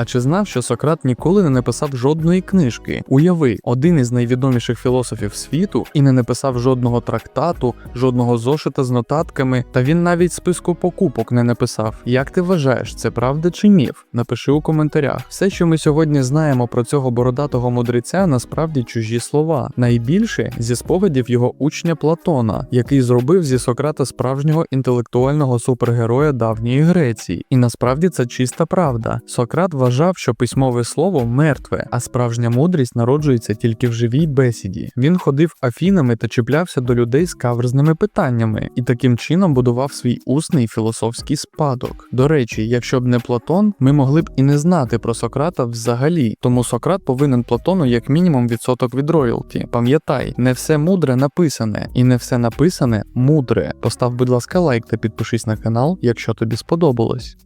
А чи знав, що Сократ ніколи не написав жодної книжки? Уяви, один із найвідоміших філософів світу і не написав жодного трактату, жодного зошита з нотатками, та він навіть списку покупок не написав. Як ти вважаєш, це правда чи міф? Напиши у коментарях. Все, що ми сьогодні знаємо про цього бородатого мудреця, насправді чужі слова. Найбільше зі сповідів його учня Платона, який зробив зі Сократа справжнього інтелектуального супергероя давньої Греції. І насправді це чиста правда. Сократ вважав, що письмове слово мертве, а справжня мудрість народжується тільки в живій бесіді. Він ходив афінами та чіплявся до людей з каверзними питаннями, і таким чином будував свій усний філософський спадок. До речі, якщо б не Платон, ми могли б і не знати про Сократа взагалі. Тому Сократ повинен Платону як мінімум відсоток від роялті. Пам'ятай, не все мудре написане, і не все написане мудре. Постав, будь ласка, лайк та підпишись на канал, якщо тобі сподобалось.